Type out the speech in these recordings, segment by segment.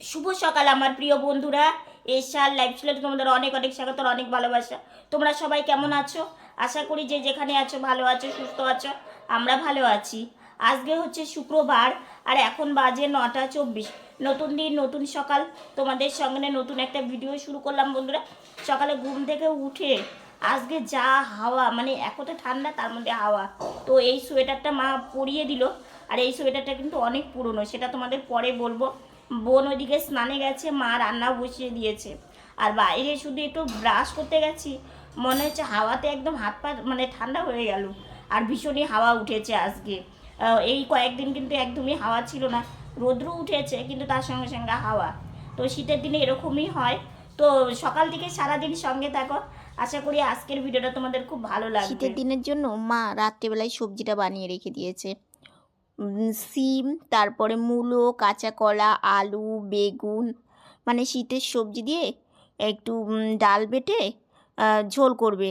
শুভ সকাল, আমার প্রিয় বন্ধুরা। এশার লাইফ স্টাইলে তোমাদের অনেক অনেক স্বাগত, অনেক ভালোবাসা। তোমরা সবাই কেমন আছো? আশা করি যে যেখানে আছো, ভালো আছো, সুস্থ আছো, আমরা ভালো আছি। আজকে হচ্ছে শুক্রবার, আর এখন বাজে নটা চব্বিশ। নতুন দিন, নতুন সকাল। তোমাদের সঙ্গে নতুন একটা ভিডিও শুরু করলাম, বন্ধুরা। সকালে ঘুম থেকে উঠে আজকে যা হাওয়া মানে এতটা ঠান্ডা, তার মধ্যে হাওয়া। তো এই সোয়েটারটা মা পরিয়ে দিল, আর এই সোয়েটারটা কিন্তু অনেক পুরনো, সেটা তোমাদের পরে বলব। বোন ওইদিকে স্নানে গেছে, মা রান্না বসিয়ে দিয়েছে। আর বাইরে শুধু একটু ব্রাশ করতে গেছি, মনে হচ্ছে হাওয়াতে একদম হাত পা মানে ঠান্ডা হয়ে গেল। আর ভীষণই হাওয়া উঠেছে আজকে। এই কয়েকদিন কিন্তু একদমই হাওয়া ছিল না রৌদ্র উঠেছে কিন্তু তার সঙ্গে সঙ্গে হাওয়া। তো শীতের দিনে এরকমই হয়। তো সকাল থেকে সারাদিন সঙ্গে থাকো। আশা করি আজকের ভিডিওটা তোমাদের খুব ভালো লাগবে। শীতের দিনের জন্য মা রাত্রেবেলায় সবজিটা বানিয়ে রেখে দিয়েছে। সিম, তারপরে মূলো, কাঁচা কলা, আলু, বেগুন মানে শীতের সবজি দিয়ে একটু ডাল বেটে ঝোল করবে।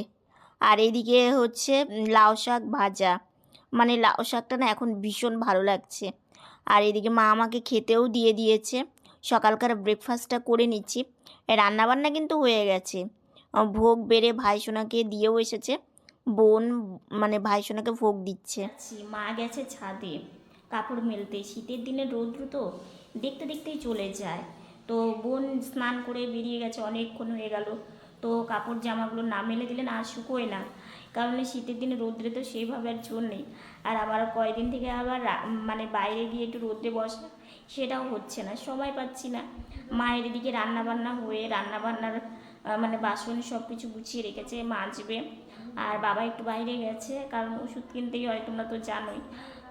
আর এদিকে হচ্ছে লাউ শাক ভাজা। মানে লাউ শাকটা না এখন ভীষণ ভালো লাগছে। আর এদিকে মা আমাকে খেতেও দিয়ে দিয়েছে। সকালকার ব্রেকফাস্টটা করে নিচ্ছি। রান্নাবান্না কিন্তু হয়ে গেছে। ভোগ বেড়ে ভাইসোনাকে দিয়েও এসেছে। বোন মানে ভাইসোনাকে ভোগ দিচ্ছে। মা গেছে ছাদে, কাপড় মেলতে। শীতের দিনে রৌদ্র তো দেখতে দেখতেই চলে যায়। তো বোন স্নান করে বেরিয়ে গেছে, অনেকক্ষণ হয়ে গেল। তো কাপড় জামাগুলো না মেলে দিলে না শুকোয় না। কারণ শীতের দিনে রৌদ্রে তো সেইভাবে আর জোর নেই। আর আবার কয়েকদিন থেকে আবার মানে বাইরে গিয়ে একটু রৌদ্রে বসা, সেটাও হচ্ছে না, সময় পাচ্ছি না। মায়ের এদিকে রান্না বান্না হয়ে রান্না বান্নার মানে বাসন সব কিছু গুছিয়ে রেখেছে, মাজবে। আর বাবা একটু বাইরে গেছে, কারণ ওষুধ কিনতেই হয়, তোমরা তো জানোই।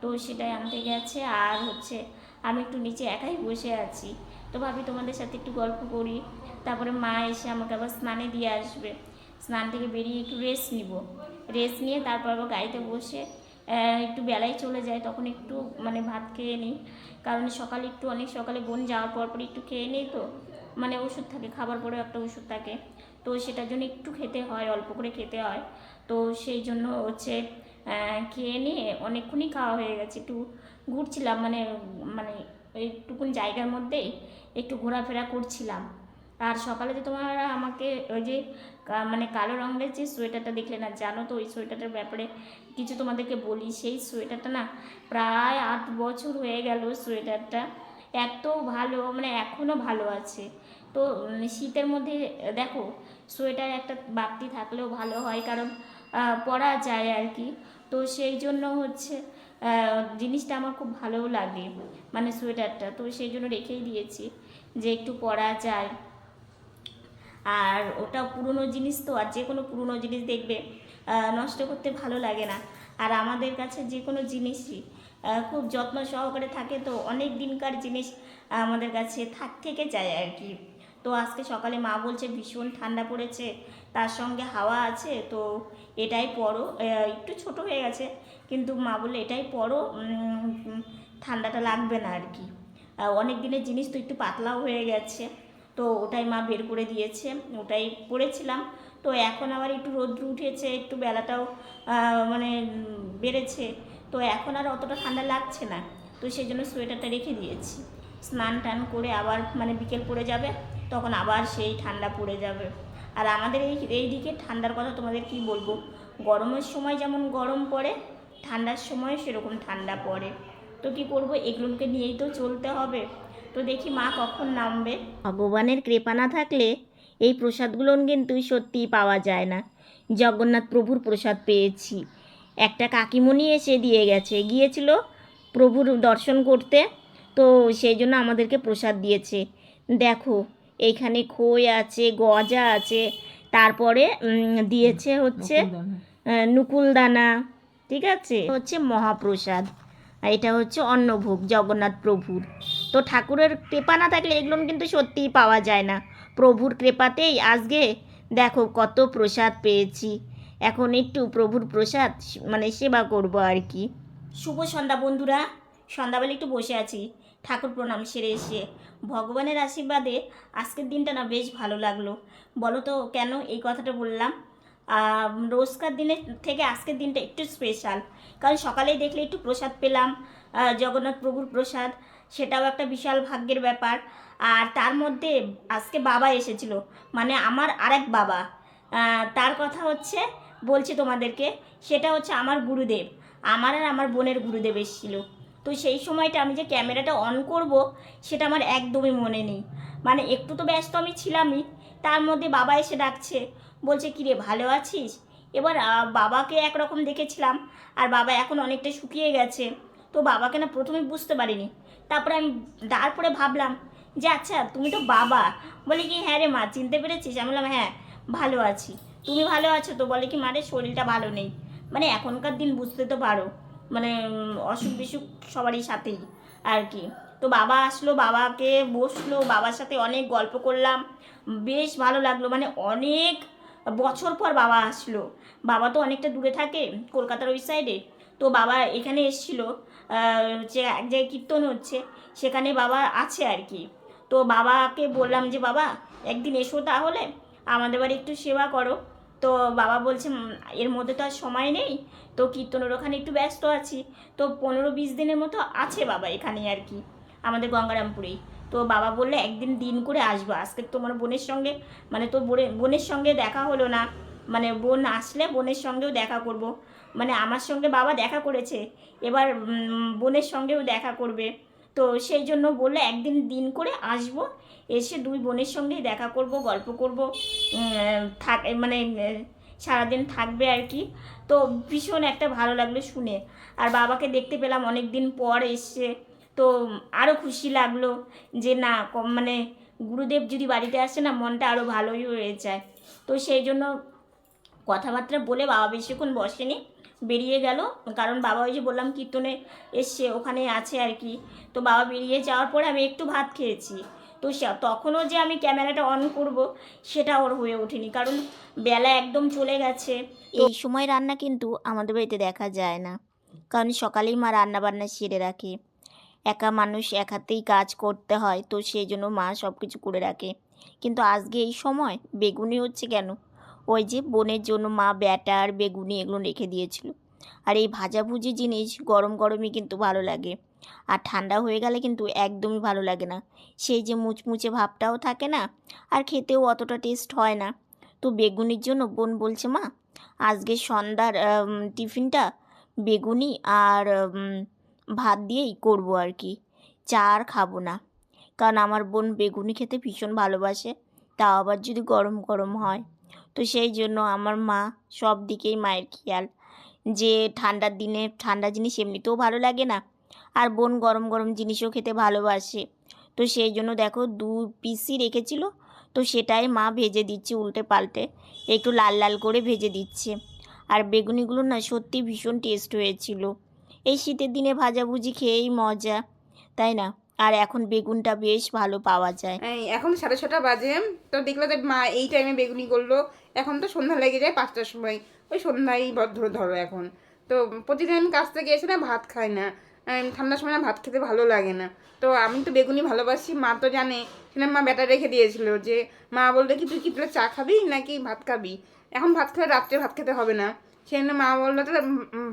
তো সেটাই আনতে গেছে, আর হচ্ছে আমি একটু নিচে একাই বসে আছি। তো ভাবি তোমাদের সাথে একটু গল্প করি। তারপরে মা এসে আমাকে আবার স্নানে দিয়ে আসবে। স্নান থেকে বেরিয়ে একটু রেস্ট নিব। রেস্ট নিয়ে তারপর আবার গাড়িতে বসে একটু বেলায় চলে যায় তখন একটু মানে ভাত খেয়ে নিই। কারণ সকালে একটু, অনেক সকালে বোন যাওয়ার পর পর একটু খেয়ে নিই তো। মানে ওষুধ থাকে, খাবার পরেও একটা ওষুধ থাকে। তো সেটার জন্য একটু খেতে হয়, অল্প করে খেতে হয়। তো সেই জন্য হচ্ছে খেয়ে নিয়ে অনেকক্ষণই খাওয়া হয়ে গেছে। একটু ঘুরছিলাম মানে মানে এইটুকুন জায়গার মধ্যেই একটু ঘোরাফেরা করছিলাম। আর সকালে যে তোমার আমাকে ওই যে মানে কালো রঙের যে সোয়েটারটা দেখলে না, জানো তো, ওই সোয়েটারটার ব্যাপারে কিছু তোমাদেরকে বলি। সেই সোয়েটারটা না প্রায় আট বছর হয়ে গেল সোয়েটারটা। এত ভালো মানে এখনও ভালো আছে। তো শীতের মধ্যে, দেখো, সোয়েটার একটা বাড়তি থাকলেও ভালো হয় কারণ পরা যায় আর কি। তো সেই জন্য হচ্ছে জিনিসটা আমার খুব ভালোও লাগে মানে সোয়েটারটা। তো সেই জন্য রেখেই দিয়েছি যে একটু পরা যায়। আর ওটা পুরনো জিনিস তো, আর যে কোনো পুরনো জিনিস দেখবে নষ্ট করতে ভালো লাগে না। আর আমাদের কাছে যে কোনো জিনিসই খুব যত্ন সহকারে থাকে তো, অনেক দিনকার জিনিস আমাদের কাছে থাক, থেকে যায় আর কি। তো আজকে সকালে মা বলছে ভীষণ ঠান্ডা পড়েছে, তার সঙ্গে হাওয়া আছে, তো এটাই পরো। একটু ছোট হয়ে গেছে, কিন্তু মা বললে এটাই পরো ঠান্ডাটা লাগবে না আর কি। অনেক দিনের জিনিস তো একটু পাতলাও হয়ে গেছে, তো ওটাই মা বের করে দিয়েছে, ওটাই পরেছিলাম। তো এখন আবার একটু রৌদ্র উঠেছে, একটু বেলাটাও মানে বেড়েছে, তো এখন আর অতটা ঠান্ডা লাগছে না। তো সেই জন্য সোয়েটারটা রেখে দিয়েছি। স্নান টান করে আবার মানে বিকেল পড়ে যাবে তখন আবার সেই ঠান্ডা পড়ে যাবে। আর আমাদের এই এই দিকে ঠান্ডার কথা তোমাদের কি বলব? গরমের সময় যেমন গরম পড়ে, ঠান্ডার সময় সেরকম ঠান্ডা পড়ে। তো কী করব? এগুলোকে নিয়েই তো চলতে হবে। তো দেখি মা কখন নামবে। ভগবানের কৃপা না থাকলে এই প্রসাদগুলো কিন্তু সত্যিই পাওয়া যায় না। জগন্নাথ প্রভুর প্রসাদ পেয়েছি। একটা কাকিমণি এসে দিয়ে গেছে। গিয়েছিল প্রভুর দর্শন করতে, তো সেই জন্য আমাদেরকে প্রসাদ দিয়েছে। দেখো এইখানে খই আছে গজা আছে। তারপরে দিয়েছে হচ্ছে নুকুলদানা। ঠিক আছে? হচ্ছে মহাপ্রসাদ। এটা হচ্ছে অন্নভোগ জগন্নাথ প্রভুর। তো ঠাকুরের কৃপা না থাকলে এগুলো কিন্তু সত্যিই পাওয়া যায় না। প্রভুর কৃপাতেই আজকে দেখো কত প্রসাদ পেয়েছি। এখন একটু প্রভুর প্রসাদ মানে সেবা করব আর কি। শুভ সন্ধ্যা বন্ধুরা সন্ধ্যাবেলা একটু বসে আছি। ঠাকুর প্রণাম সেরে এসে ভগবানের আশীর্বাদে আজকের দিনটা না বেশ ভালো লাগল। বলো তো কেন এই কথাটা বললাম? রোজকার দিনের থেকে আজকের দিনটা একটু স্পেশাল কারণ সকালেই দেখলে একটু প্রসাদ পেলাম জগন্নাথ প্রভুর প্রসাদ, সেটাও একটা বিশাল ভাগ্যের ব্যাপার। আর তার মধ্যে আজকে বাবা এসেছিল মানে আমার আরেক বাবা। তার কথা হচ্ছে, বলছি তোমাদেরকে, সেটা হচ্ছে আমার গুরুদেব। আমার আর আমার বোনের গুরুদেব এসেছিল। তো সেই সময়টা আমি যে ক্যামেরাটা অন করব, সেটা আমার একদমই মনে নেই। মানে একটু তো ব্যস্ত আমি ছিলামই, তার মধ্যে বাবা এসে ডাকছে, বলছে, কিরে, ভালো আছিস? এবার বাবাকে একরকম দেখেছিলাম, আর বাবা এখন অনেকটা শুকিয়ে গেছে। তো বাবাকে না প্রথমে বুঝতে পারিনি। তারপরে আমি, তারপরে ভাবলাম যে আচ্ছা তুমি তো বাবা। বলে কি হ্যাঁ রে মা, চিনতে পেরেছিস? আমি বললাম হ্যাঁ ভালো আছি। তুমি ভালো আছো? তো বলে কি মারে শরীরটা ভালো নেই। মানে এখনকার দিন বুঝতে তো পারো। মানে অসুখ বিসুখ সবারই সাথেই আর কি। তো বাবা আসলো, বাবাকে বসল, বাবার সাথে অনেক গল্প করলাম। বেশ ভালো লাগল মানে অনেক বছর পর বাবা আসলো। বাবা তো অনেকটা দূরে থাকে, কলকাতার ওই সাইডে তো বাবা এখানে এসছিল যে এক জায়গায় কীর্তন হচ্ছে, সেখানে বাবা আছে আর কি। তো বাবাকে বললাম যে, বাবা, একদিন এসো তাহলে, আমাদের বাড়ি একটু সেবা করো। তো বাবা বলছে এর মধ্যে তো আর সময় নেই। তো কীর্তনের ওখানে একটু ব্যস্ত আছি। তো পনেরো বিশ দিনের মতো আছে বাবা এখানে আর কি, আমাদের গঙ্গারামপুরেই। তো বাবা বললে, একদিন দিন করে আসব। আজকে তোমার বোনের সঙ্গে মানে তোর বোনের বোনের সঙ্গে দেখা হলো না। মানে বোন আসলে বোনের সঙ্গেও দেখা করব। মানে আমার সঙ্গে বাবা দেখা করেছে। এবার বোনের সঙ্গেও দেখা করবে। তো সেই জন্য বললে, একদিন দিন করে আসব, এসে দুই বোনের সঙ্গেই দেখা করব, গল্প করব। থাক মানে সারাদিন থাকবে আর কি। তো ভীষণ একটা ভালো লাগল শুনে। আর বাবাকে দেখতে পেলাম অনেক দিন পর এসছে। তো আরও খুশি লাগল যে, না মানে গুরুদেব যদি বাড়িতে আসে না, মনটা আরও ভালোই হয়ে যায়। তো সেই জন্য কথাবার্তা বলে বাবা বেশিক্ষণ বসেনি। বেরিয়ে গেল। কারণ বাবা ওই যে বললাম কীর্তনে এসছে, ওখানে আছে আর কি। তো বাবা বেরিয়ে যাওয়ার পরে আমি একটু ভাত খেয়েছি। তো তখনও যে আমি ক্যামেরাটা অন করব, সেটা ওর হয়ে ওঠেনি। কারণ বেলা একদম চলে গেছে। এই সময় রান্না কিন্তু আমাদের বাড়িতে দেখা যায় না। কারণ সকালেই মা রান্না বান্না সেরে রাখে। একা মানুষ এক হাতেই কাজ করতে হয়, তো সেই জন্য মা সব কিছু করে রাখে। কিন্তু আজকে এই সময় বেগুনি হচ্ছে কেন? ওই যে বোনের জন্য মা ব্যাটার, বেগুনি এগুলো রেখে দিয়েছিল। আর এই ভাজাভুজি জিনিস গরম গরমই কিন্তু ভালো লাগে। আর ঠান্ডা হয়ে গেলে কিন্তু একদমই ভালো লাগে না। সেই যে মুচমুচে ভাবটাও থাকে না, আর খেতেও অতটা টেস্ট হয় না। তো বেগুনির জন্য বোন বলছে, মা, আজকে সন্ধ্যার টিফিনটা বেগুনি আর ভাত দিয়েই করব আর কি। চা আর খাব না। কারণ আমার বোন বেগুনি খেতে ভীষণ ভালোবাসে। তাও আবার যদি গরম গরম হয়। তো সেই জন্য আমার মা সব দিকেই মায়ের খেয়াল। যে ঠান্ডার দিনে ঠান্ডা জিনিস এমনিতেও ভালো লাগে না, আর বোন গরম গরম জিনিসও খেতে ভালোবাসে। তো সেই জন্য দেখো দু পিসি রেখেছিল, তো সেটাই মা ভেজে দিচ্ছে উল্টে পাল্টে, একটু লাল লাল করে ভেজে দিচ্ছে। আর বেগুনিগুলো না সত্যি ভীষণ টেস্ট হয়েছিল। এই শীতের দিনে ভাজাভুজি খেয়েই মজা, তাই না? আর এখন বেগুনটা বেশ ভালো পাওয়া যায়। এখন সাড়ে ছটা বাজে। তো দেখল তো মা এই টাইমে বেগুনি করল। এখন তো সন্ধ্যা লেগে যায় পাঁচটার সময়। ওই সন্ধ্যায় ধরো ধরো এখন। তো প্রতিদিন কাজ থেকে এসে না ভাত খায় না। ঠান্ডার সময় না ভাত খেতে ভালো লাগে না। তো আমি তো বেগুনি ভালোবাসি, মা তো জানে। সেখানে মা ব্যাটা রেখে দিয়েছিল যে, মা বলল কি, তুই কি তাহলে চা খাবি নাকি ভাত খাবি? এখন ভাত খেলে রাত্রে ভাত খেতে হবে না। সেখানে মা বলল তাহলে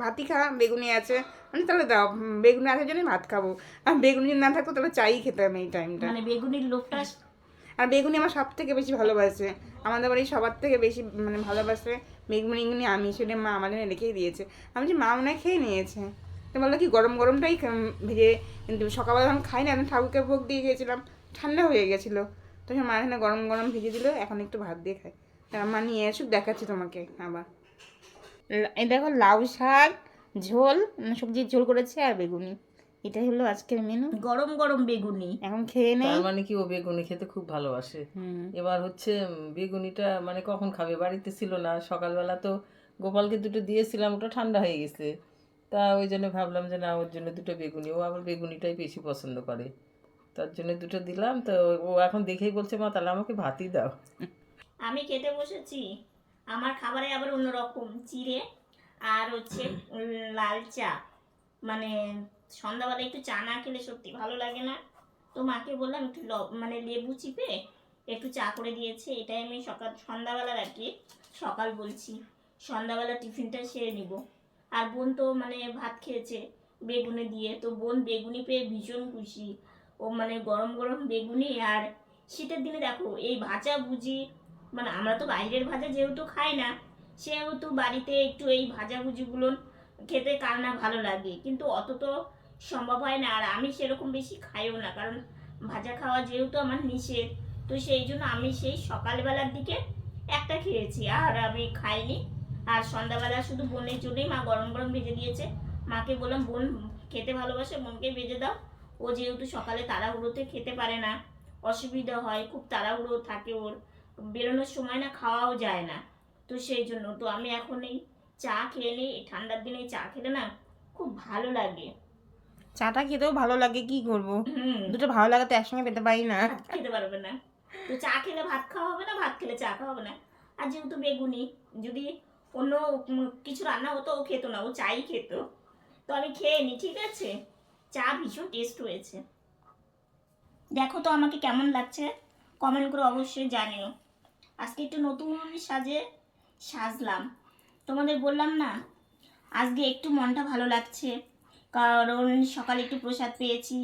ভাতই খা বেগুনি আছে। মানে তাহলে দাও বেগুনি আছে জন্য ভাত খাব। আর বেগুনি যদি না থাকতো তাহলে চাই খেতাম এই টাইমটা মানে বেগুনির লোকটা আর বেগুনি আমার সব থেকে বেশি ভালোবাসে। আমাদের বাড়ি সবার থেকে বেশি মানে ভালোবাসে বেগুনি আমি। সেটা মা আমার জন্য রেখেই দিয়েছে। আমি যে মা মনে হয় খেয়ে নিয়েছে। তো বলল কি গরম গরমটাই ভেজে কিন্তু সকালবেলা আমি খাই না আমি ঠাকুরকে ভোগ দিয়ে গিয়েছিলাম ঠান্ডা হয়ে গেছিল। তখন মা এখানে গরম গরম ভেজে দিল এখন একটু ভাত দিয়ে খাই তা মা নিয়ে এসুক দেখাচ্ছি তোমাকে আবার। এই দেখো লাউ শাক ঝোল সবজির ঝোল করেছে আর বেগুনি। এটাই হলো আজকের মেনু গরম গরম বেগুনি। এখন খেয়ে নেই। মানে কি ও বেগুনি খেতে খুব ভালোবাসে। হুম। এবার হচ্ছে বেগুনিটা মানে কখন খাবে? বাড়িতে ছিল না। সকালবেলা তো গোপালকে দুটো দিয়েছিলাম ওটা ঠান্ডা হয়ে গেছে। তা ওই জন্য ভাবলাম যে না ওর জন্য দুটো বেগুনি। ও আবার বেগুনিটাই বেশি পছন্দ করে। তার জন্য দুটো দিলাম। তো ও এখন দেখেই বলছে মা তাহলে আমাকে ভাতই দাও। আমি খেতে বসেছি। আমার খাবারে আবার অন্যরকম, চিড়ে আর হচ্ছে লাল চা। মানে সন্ধ্যাবেলা একটু চা না খেলে সত্যি ভালো লাগে না। তো মাকে বললাম, একটু মানে লেবু চিপে একটু চা করে দিয়েছে। এটাই আমি সকাল, সন্ধ্যাবেলার আর কি, সকাল বলছি। সন্ধ্যাবেলা টিফিনটা সেরে নিব। আর বোন তো মানে ভাত খেয়েছে বেগুনে দিয়ে। তো বোন বেগুনি পেয়ে ভীষণ খুশি। ও মানে গরম গরম বেগুনি আর শীতের দিনে দেখো, এই ভাজা ভুজি মানে আমরা তো বাইরের ভাজা যেহেতু খাই না, সেহেতু বাড়িতে একটু এই ভাজাভুজিগুলো খেতে কার না ভালো লাগে। কিন্তু অত তো সম্ভব হয় না, আর আমি সেরকম বেশি খাইও না, কারণ ভাজা খাওয়া যেহেতু আমার নিষেধ, তো সেই জন্য আমি সেই সকালবেলার দিকে একটা খেয়েছি, আর আমি খাইনি। আর সন্ধ্যাবেলা শুধু বোনের জন্যই মা গরম গরম ভেজে দিয়েছে। মাকে বললাম, বোন, খেতে ভালোবাসে, বোনকে ভেজে দাও। ও যেহেতু সকালে তাড়াহুড়োতে খেতে পারে না, অসুবিধা হয়, খুব তাড়াহুড়ো থাকে ওর। বেরোনোর সময় না খাওয়াও যায় না। তো সেই জন্য তো আমি এখন এই চা খেয়ে নিই এই ঠান্ডার দিনে চা খেলে না খুব ভালো লাগে। চাটা খেতেও ভালো লাগে কি করব? হুম। দুটো ভালো লাগা তো একসঙ্গে পেতে পারি না। খেতে পারবে না। তো চা খেলে ভাত খাওয়া হবে না ভাত খেলে চা খাওয়া হবে না। আর যেহেতু বেগুনি যদি অন্য কিছু রান্না হতো ও খেতো না ও চাই খেত। তো আমি খেয়ে নি ঠিক আছে? চা ভীষণ টেস্ট হয়েছে। দেখো তো আমাকে কেমন লাগছে? কমেন্ট করে অবশ্যই জানিও। আজকে একটু নতুন সাজে সাজলাম। তোমাদের বললাম না, আজকে একটু মনটা ভালো লাগছে। কারণ সকালে একটু প্রসাদ পেয়েছি,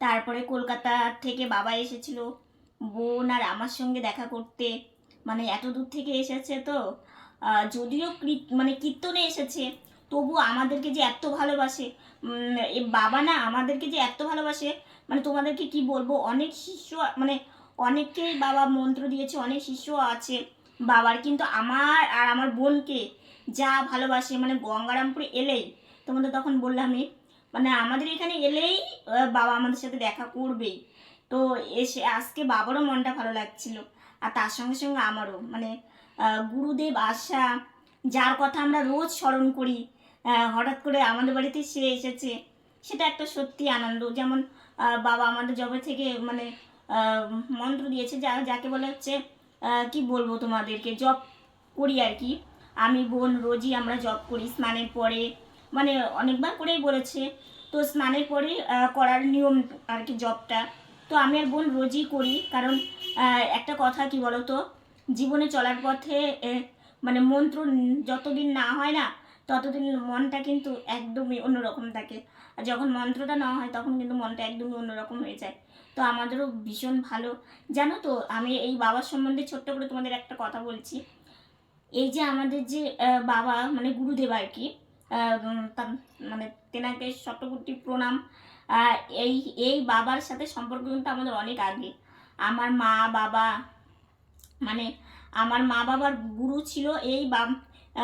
তারপরে কলকাতা থেকে বাবা এসেছিল, বোন আর আমার সঙ্গে দেখা করতে। মানে এত দূর থেকে এসেছে তো যদিও মানে কীর্তনে এসেছে, তবু আমাদেরকে যে এত ভালোবাসে বাবা না আমাদেরকে যে এত ভালোবাসে মানে তোমাদেরকে কি বলব, অনেক শিষ্য মানে অনেককেই বাবা মন্ত্র দিয়েছে, অনেক শিষ্য আছে। বাবার কিন্তু আমার আর আমার বোনকে যা ভালোবাসে মানে গঙ্গারামপুরে এলেই, তোমাদের তখন বললামই মানে আমাদের এখানে এলেই বাবা আমাদের সাথে দেখা করবেই তো এসে আজকে বাবারও মনটা ভালো লাগছিল, আর তার সঙ্গে সঙ্গে আমারও। মানে গুরুদেব আশা, যার কথা আমরা রোজ স্মরণ করি হঠাৎ করে আমাদের বাড়িতে সে এসেছে। সেটা একটা সত্যি আনন্দ। যেমন বাবা আমাদের জবে থেকে মানে মন্ত্র দিয়েছে যা যাকে বলে হচ্ছে কি বলব তোমাদেরকে জব করি আর কি। আমি বোন রোজই আমরা জব করি স্নানের পরে। মানে অনেকবার করেই বলেছে। তো স্নানের পরে করার নিয়ম আর কি জবটা তো আমি আর বোন রোজই করি। কারণ একটা কথা কি বলতো? জীবনে চলার পথে মানে মন্ত্র যতদিন না হয় না ততদিন মনটা কিন্তু একদমই অন্যরকম থাকে। আর যখন মন্ত্রটা নেওয়া হয়, তখন কিন্তু মনটা একদমই অন্যরকম হয়ে যায়। তো আমাদেরও ভীষণ ভালো। জানো তো, আমি এই বাবার সম্বন্ধে ছোট্ট করে তোমাদের একটা কথা বলছি। এই যে আমাদের যে বাবা মানে গুরুদেব আর কি মানে তেনাকে শতকোটি প্রণাম। এই এই বাবার সাথে সম্পর্ক কিন্তু আমাদের অনেক আগে। আমার মা বাবা মানে আমার মা বাবার গুরু ছিল এই বাব-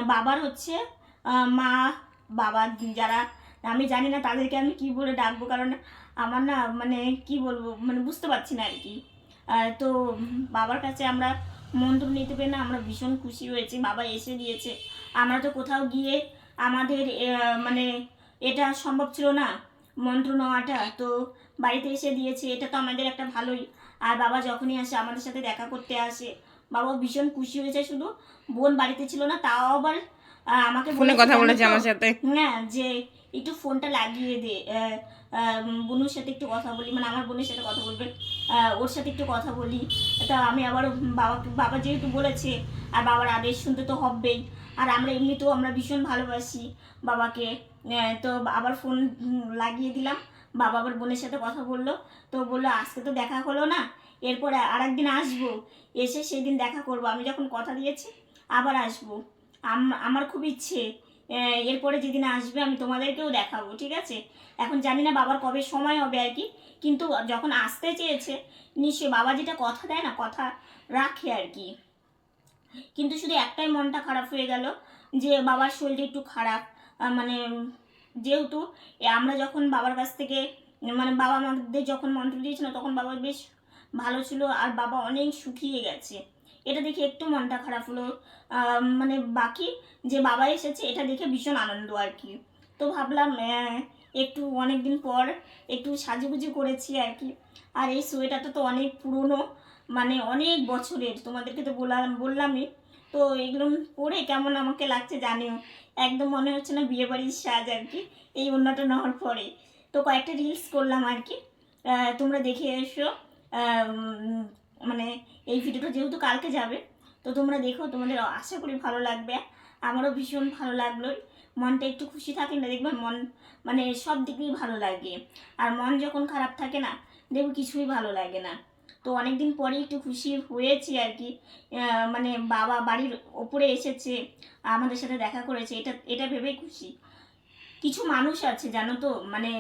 বাবার হচ্ছে মা, বাবা, যারা, আমি জানি না তাদেরকে আমি কি বলে ডাকবো, কারণ আমার না মানে কি বলব মানে বুঝতে পারছি না আর কি তো বাবার কাছে আমরা মন্ত্র নিতে পেরে না আমরা ভীষণ খুশি হয়েছি, বাবা এসে দিয়েছে। আমরা তো কোথাও গিয়ে আমাদের মানে এটা সম্ভব ছিল না, মন্ত্র নেওয়াটা, তো বাড়িতে এসে দিয়েছে, এটা তো আমাদের একটা ভালোই। আর বাবা যখনই আসে আমাদের সাথে দেখা করতে আসে বাবা ভীষণ খুশি হয়েছে, শুধু বোন বাড়িতে ছিল না, তাও আবার আমাকে ফোনে কথা বলেছে আমার সাথে। হ্যাঁ যে একটু ফোনটা লাগিয়ে দে। বোনুর সাথে একটু কথা বলি মানে আমার বোনের সাথে কথা বলবে। ওর সাথে একটু কথা বলি। তা আমি আবার বাবা বাবা যেহেতু বলেছে আর বাবার আদেশ শুনতে তো হবেই। আর আমরা এমনিতেও আমরা ভীষণ ভালোবাসি বাবাকে। তো আবার ফোন লাগিয়ে দিলাম। বাবা আবার বোনের সাথে কথা বলল। তো বলল আজকে তো দেখা হলো না। এরপরে আর একদিন আসব। এসে সেদিন দেখা করব। আমি যখন কথা দিয়েছি আবার আসব। আমার খুব ইচ্ছে। এরপরে যেদিন আসবে আমি তোমাদেরকেও দেখাবো, ঠিক আছে? এখন জানি না বাবার কবে সময় হবে আর কি, কিন্তু যখন আসতে চেয়েছে, নিশ্চয়ই বাবা যেটা কথা দেয় না, কথা রাখে আর কি। কিন্তু শুধু একটাই মনটা খারাপ হয়ে গেল, যে বাবার শরীরটা একটু খারাপ। মানে যেহেতু আমরা যখন বাবার কাছ থেকে মানে বাবা আমাদের যখন মন্ত্র দিয়েছিল, তখন বাবা বেশ ভালো ছিল, আর বাবা অনেক শুকিয়ে গেছে। এটা দেখে একটু মনটা খারাপ হলো। মানে বাকি যে বাবা এসেছে, এটা দেখে ভীষণ আনন্দ আর কি। তো ভাবলাম একটু অনেক দিন পর একটু সাজুগুজু করেছি আর কি। আর এই সোয়েটারটা তো অনেক পুরনো মানে অনেক বছরের, তোমাদেরকে তো বললাম বললামই। তো এগুলো পরে কেমন আমাকে লাগছে জানিও। একদম মনে হচ্ছে না বিয়ে বাড়ির সাজ আর কি, এই অন্যটা নেওয়ার পরে। তো কয়েকটা রিলস করলাম আর কি। তোমরা দেখে এসো। মানে এই ভিডিওটা যেহেতু কালকে যাবে, তো তোমরা দেখো, তোমাদের আশা করি ভালো লাগবে। আমারও ভীষণ ভালো লাগল। মনটা একটু খুশি থাকে না দেখবেন মন মানে সব দিকেই ভালো লাগে। আর মন যখন খারাপ থাকে না, দেখবে কিছুই ভালো লাগে না। তো অনেক দিন পরে একটু খুশি হয়েছি আর কি। মানে বাবা বাড়ির ওপরে এসেছে, আমাদের সাথে দেখা করেছে, এটা এটা ভেবেই খুশি। কিছু মানুষ আছে, জানো তো? মানে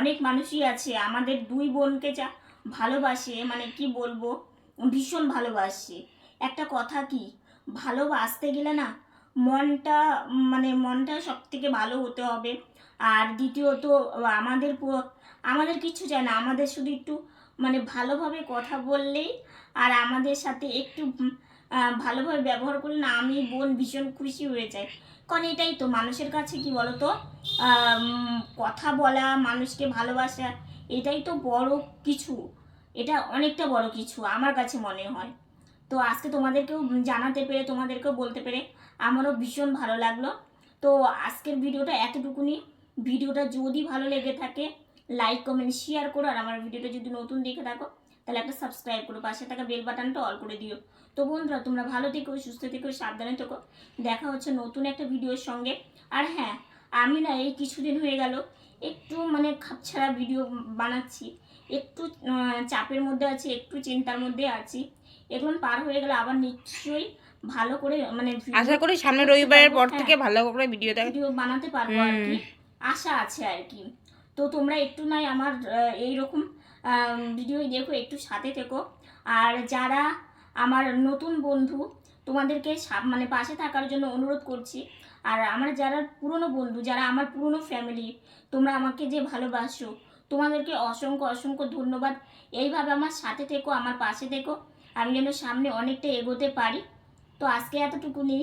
অনেক মানুষই আছে। আমাদের দুই বোনকে যা ভালোবাসে মানে কি বলব, ভীষণ ভালোবাসে। একটা কথা কি, ভালোবাসতে গেলে না মনটা মানে মনটা সব থেকে ভালো হতে হবে। আর দ্বিতীয়ত, আমাদের আমাদের কিছু চায় না, আমাদের শুধু একটু মানে ভালোভাবে কথা বললেই আর আমাদের সাথে একটু ভালোভাবে ব্যবহার করলে না আমি বোন ভীষণ খুশি হয়ে যায়। কারণ এটাই তো, মানুষের কাছে কি বলতো কথা বলা, মানুষকে ভালোবাসা এটাই তো বড় কিছু। এটা অনেকটা বড় কিছু, আমার কাছে মনে হয়। তো আজকে তোমাদেরকেও জানাতে পেরে, তোমাদেরকেও বলতে পেরে আমারও ভীষণ ভালো লাগল। তো আজকের ভিডিওটা এতটুকুনি। ভিডিওটা যদি ভালো লেগে থাকে লাইক কমেন্ট শেয়ার করো। আর আমার ভিডিওটা যদি নতুন দেখে থাকো, তাহলে একটা সাবস্ক্রাইব করো। পাশে থাকা বেল বাটনটা অল করে দিও। তো বন্ধুরা, তোমরা ভালো থেকো, সুস্থ থেকো, সাবধানে থেকো। দেখা হচ্ছে নতুন একটা ভিডিওর সঙ্গে। আর হ্যাঁ আমি না এই কিছুদিন হয়ে গেল একটু মানে খাপছাড়া ভিডিও বানাচ্ছি একটু চাপের মধ্যে আছি একটু চিন্তার মধ্যে আছি এখন পার হয়ে গেলে আবার নিশ্চয়ই ভালো করে মানে আশা করি সামনে রবিবারের পর হ্যাঁ, থেকে ভালো করে ভিডিও ভিডিও বানাতে পারব আর কি আশা আছে আর কি। তো তোমরা একটু নয় আমার আহ, এইরকম ভিডিও দেখো একটু সাথে থেকো। আর যারা আমার নতুন বন্ধু তোমাদেরকে মানে পাশে থাকার জন্য অনুরোধ করছি আর আমার যারা পুরনো বন্ধু, যারা আমার পুরনো ফ্যামিলি তোমরা আমাকে যে ভালোবাসো, তোমাদেরকে অসংখ্য অসংখ্য ধন্যবাদ। এইভাবে আমার সাথে থেকো, আমার পাশে থেকো। আমি যেন সামনে অনেকটা এগোতে পারি। তো আজকে এতটুকু এতটুকুনি।